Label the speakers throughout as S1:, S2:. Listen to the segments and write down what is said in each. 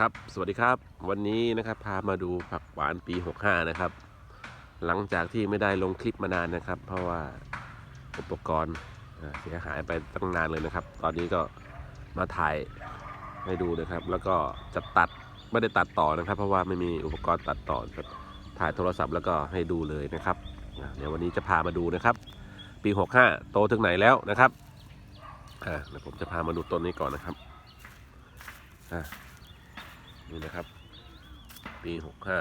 S1: ครับ สวัสดีครับ วันนี้นะครับพามาดูผักหวานปี 65 นะครับ หลังจากที่ไม่ได้ลงคลิปมานานนะครับ เพราะว่าอุปกรณ์เสียหายไปตั้งนานเลยนะครับ ตอนนี้ก็มาถ่ายให้ดูนะครับ แล้วก็จะตัดไม่ได้ตัดต่อนะครับ เพราะว่าไม่มีอุปกรณ์ตัดต่อครับถ่ายโทรศัพท์แล้วก็ให้ดูเลยนะครับ เดี๋ยววันนี้จะพามาดูนะครับ ปี 65 โตถึงไหนแล้วนะครับเดี๋ยวผมจะพามาดูต้นนี้ก่อนนะครับอ่า นี่นะครับ ปีหกห้า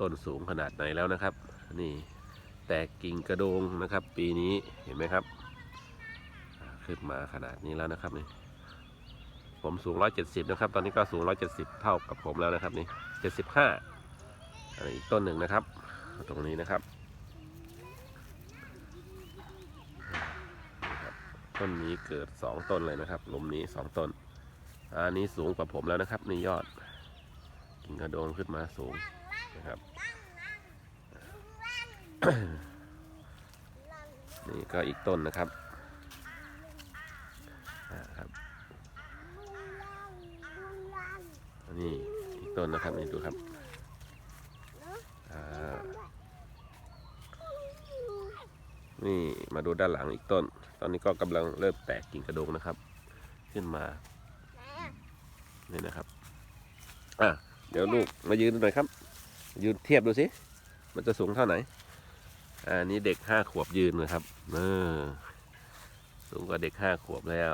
S1: ต้นสูงขนาดไหนแล้วนะครับ นี่แตกกิ่งกระโดงนะครับ ปีนี้เห็นไหมครับ ขึ้นมาขนาดนี้แล้วนะครับนี่ผมสูง 170 นะครับ ตอนนี้ก็สูง 170 เท่ากับผมแล้วนะครับ นี่ 75อันนี้อีกต้นหนึ่งนะครับ ตรงนี้นะครับนี่ครับ ต้นนี้เกิด 2 ต้นเลยนะครับ หลุมนี้ 2 ต้น อันนี้สูงกว่าผมแล้วนะครับ นี่ยอด กิ่งกระโดงขึ้นมาสูงนะครับ นี่ก็อีกต้นนะครับอ่าครับนี่อีกต้นนะครับนี่ดูครับนี่มาดูด้านหลังอีกต้น ตอนนี้ก็กำลังเริ่มแตกกิ่งกระโดงนะครับ ขึ้นมา นี่นะครับ อะ ดี๋ยวลูกมายืนดูหน่อยครับ ยืนเทียบดูสิ มันจะสูงเท่าไหนอ่านี่เด็กห้าขวบยืนนะครับเออสูงกว่าเด็กห้าขวบแล้ว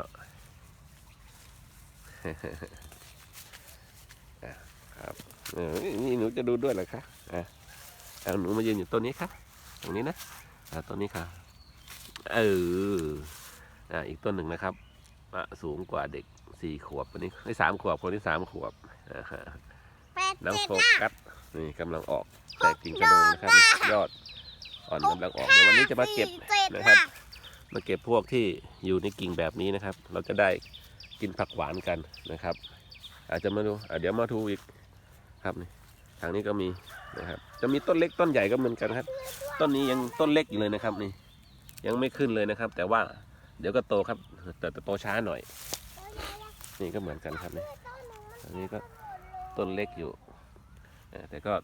S1: ครับเออนี่หนูจะดูด้วยเหรอคะอะเอาหนูมายืนอยู่ต้นนี้ค่ะตรงนี้นะอ่าต้นนี้ค่ะ เอออ่าอีกต้นหนึ่งนะครับสูงกว่าเด็กสี่ขวบคนนี้ไอ้สามขวบคนที่สามขวบอ่า น้อง
S2: เจ็ด
S1: โฟ
S2: นะ
S1: กัสนี่กำลังออกแตกกิ่งกระโดงนะครับนี่ยอดอ่อนกำลังออกเดี๋ยววันนี้จะมาเก็บ
S2: สี่จ็ด
S1: นะครับ มาเก็บพวกที่อยู่ในกิ่งแบบนี้นะครับ เราจะได้กินผักหวานกันนะครับ อาจจะมาดูอะเดี๋ยวมาดูอีกครับนี่ทางนี้ก็มีนะครับ จะมีต้นเล็กต้นใหญ่ก็เหมือนกันครับ ต้นนี้ยังต้นเล็กอยู่เลยนะครับนี่ ยังไม่ขึ้นเลยนะครับ แต่ว่าเดี๋ยวก็โตครับ แต่โตช้าหน่อย นี่ก็เหมือนกันครับนี่อันนี้ก็ ต้นเล็กอยู่แต่ก็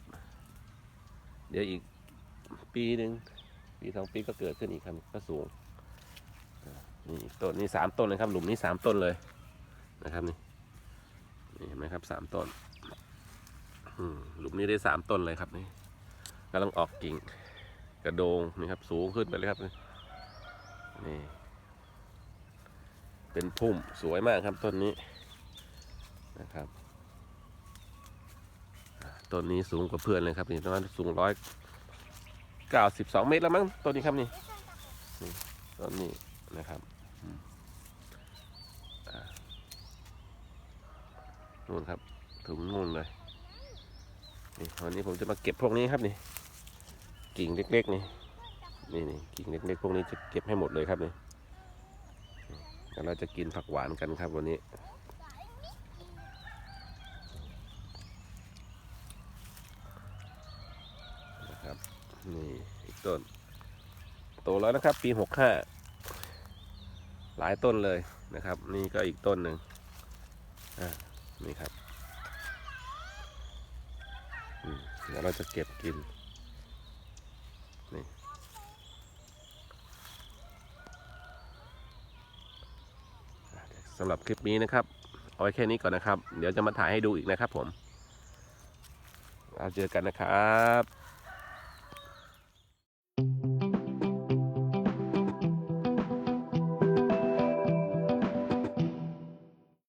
S1: เดี๋ยวอีกปีหนึ่งปีสองปีก็เกิดขึ้นอีกครับก็สูงนี่ต้นนี่สามต้นเลยครับ หลุมนี้สามต้นเลยนะครับนี่นี่เห็นไหมครับสามต้นหลุมนี้ได้สามต้นเลยครับนี่กำลังออกกิ่ง กระโดงนี่ครับ สูงขึ้นไปเลยครับนี่นี่เป็นพุ่มสวยมากครับต้นนี้นะครับ ต้นนี้สูงกว่าเพื่อนเลยครับนี่ประมาณสูงร้อยเก้าสิบสองเมตรแล้วมั้งต้นนี้ครับนี่นี่ต้นนี้นะครับนู่นครับถึงนู่นเลยนี่วันนี้ผมจะมาเก็บพวกนี้ครับนี่ กิ่งเล็กๆนี่นี่นี่กิ่งเล็กๆพวกนี้จะเก็บให้หมดเลยครับนี่แล้วเราจะกินผักหวานกันครับวันนี้ นะครับ นี่อีกต้น โตแล้วนะครับ ปีหกห้าหลายต้นเลยนะครับ นี่ก็อีกต้นหนึ่งอ่านี่ครับเดี๋ยวเราจะเก็บกินนี่สำหรับคลิปนี้นะครับ เอาไว้แค่นี้ก่อนนะครับ เดี๋ยวจะมาถ่ายให้ดูอีกนะครับผมเราเจอกันนะครับ